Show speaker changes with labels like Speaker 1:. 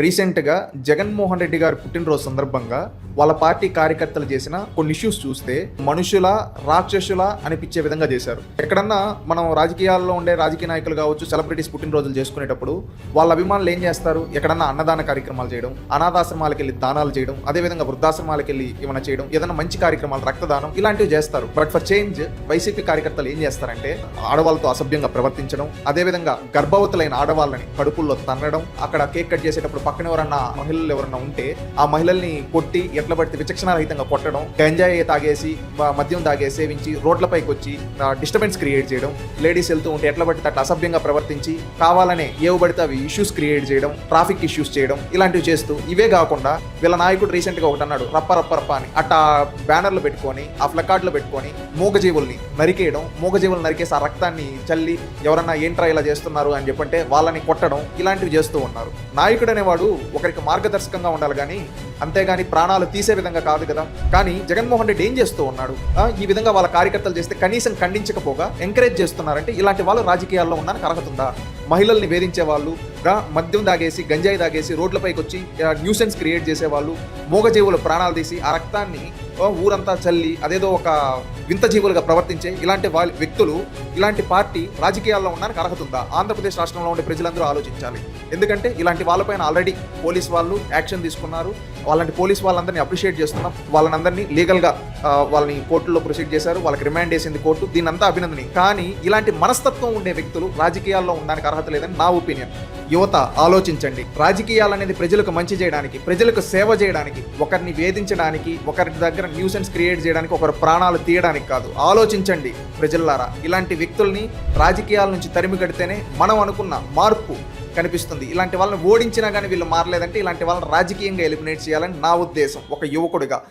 Speaker 1: రీసెంట్గా జగన్మోహన్ రెడ్డి గారు పుట్టినరోజు సందర్భంగా వాళ్ళ పార్టీ కార్యకర్తలు చేసిన కొన్ని ఇష్యూస్ చూస్తే మనుషుల రాక్షసుల అనిపించే విధంగా చేశారు. ఎక్కడన్నా మనం రాజకీయాల్లో ఉండే రాజకీయ నాయకులు కావచ్చు సెలబ్రిటీస్ పుట్టినరోజులు చేసుకునేటప్పుడు వాళ్ళ అభిమానులు ఏం చేస్తారు? ఎక్కడన్నా అన్నదాన కార్యక్రమాలు చేయడం అనాథాశ్రమాలకు వెళ్ళి దానాలు చేయడం అదేవిధంగా వృద్ధాశ్రమాలకు వెళ్ళి ఏమైనా చేయడం ఏదైనా మంచి కార్యక్రమాలు రక్తదానం ఇలాంటివి చేస్తారు. బట్ ఫర్ చేంజ్ వైసీపీ కార్యకర్తలు ఏం చేస్తారంటే ఆడవాళ్ళతో అసభ్యంగా ప్రవర్తించడం అదేవిధంగా గర్భవతులైన ఆడవాళ్ళని కడుపుల్లో తన్నడం అక్కడ కేక్ కట్ చేసేటప్పుడు పక్కన ఎవరన్నా మహిళలు ఎవరన్నా ఉంటే ఆ మహిళల్ని కొట్టి ఎట్లా పడితే విచక్షణారహితంగా కొట్టడం గంజాయి తాగేసి మద్యం తాగేసి సేవించి రోడ్లపైకి వచ్చి డిస్టర్బెన్స్ క్రియేట్ చేయడం లేడీస్ వెళ్తూ ఉంటే ఎట్లా పడితే అట్లా అసభ్యంగా ప్రవర్తించి కావాలనే ఏవి పడితే అవి ఇష్యూస్ క్రియేట్ చేయడం ట్రాఫిక్ ఇష్యూస్ చేయడం ఇలాంటివి చేస్తూ ఇవే కాకుండా వీళ్ళ నాయకుడు రీసెంట్గా ఒకటి అన్నాడు రప్ప రప్ప రప్ప అని. అట్టా బ్యానర్లు పెట్టుకొని ఆ ప్లకార్డులు పెట్టుకొని మూగజీవుల్ని నరికేయడం మూగజీవులు నరికేసి ఆ రక్తాన్ని చల్లి ఎవరన్నా ఏంట్రా ఇలా చేస్తున్నారు అని చెప్పంటే వాళ్ళని కొట్టడం ఇలాంటివి చేస్తూ ఉన్నారు. నాయకుడు అనేవాడు ఒకరికి మార్గదర్శకంగా ఉండాలి కానీ అంతేగాని ప్రాణాలు తీసే విధంగా కాదు కదా. కానీ జగన్మోహన్ రెడ్డి ఏం చేస్తూ ఉన్నాడు? ఈ విధంగా వాళ్ళ కార్యకర్తలు చేస్తే కనీసం ఖండించకపోగా ఎంకరేజ్ చేస్తున్నారంటే ఇలాంటి వాళ్ళు రాజకీయాల్లో ఉండడానికి అర్హత ఉందా? మహిళల్ని వేధించే వాళ్ళు మద్యం తాగేసి గంజాయి తాగేసి రోడ్లపైకి వచ్చి న్యూసెన్స్ క్రియేట్ చేసే వాళ్ళు మూగజీవుల ప్రాణాలు తీసి ఆ రక్తాన్ని ఊరంతా చల్లి అదేదో ఒక వింత జీవులుగా ప్రవర్తించే ఇలాంటి వాళ్ళ వ్యక్తులు ఇలాంటి పార్టీ రాజకీయాల్లో ఉండడానికి అర్హత ఉందా? ఆంధ్రప్రదేశ్ రాష్ట్రంలో ఉండే ప్రజలందరూ ఆలోచించాలి. ఎందుకంటే ఇలాంటి వాళ్ళపైన ఆల్రెడీ పోలీస్ వాళ్ళు యాక్షన్ తీసుకున్నారు. వాళ్ళంటి పోలీస్ వాళ్ళందరినీ అప్రిషియేట్ చేస్తున్నాం. వాళ్ళందరినీ లీగల్గా వాళ్ళని కోర్టులో ప్రొసీడ్ చేశారు. వాళ్ళకి రిమాండ్ చేసింది కోర్టు. దీనంతా అభినందని కానీ ఇలాంటి మనస్తత్వం ఉండే వ్యక్తులు రాజకీయాల్లో ఉండడానికి అర్హత లేదని నా ఒపీనియన్. యువత ఆలోచించండి. రాజకీయాలు అనేది ప్రజలకు మంచి చేయడానికి ప్రజలకు సేవ చేయడానికి ఒకరిని వేధించడానికి ఒకరి దగ్గర న్యూసెన్స్ క్రియేట్ చేయడానికి ఒకరి ప్రాణాలు తీయడానికి కాదు. ఆలోచించండి ప్రజల్లారా. ఇలాంటి వ్యక్తుల్ని రాజకీయాల నుంచి తరిమి కడితేనే మనం అనుకున్న మార్పు కనిపిస్తుంది. ఇలాంటి వాళ్ళని ఓడించినా కానీ వీళ్ళు మారలేదంటే ఇలాంటి వాళ్ళని రాజకీయంగా ఎలిమినేట్ చేయాలని నా ఉద్దేశం. ఒక యువకుడిగా.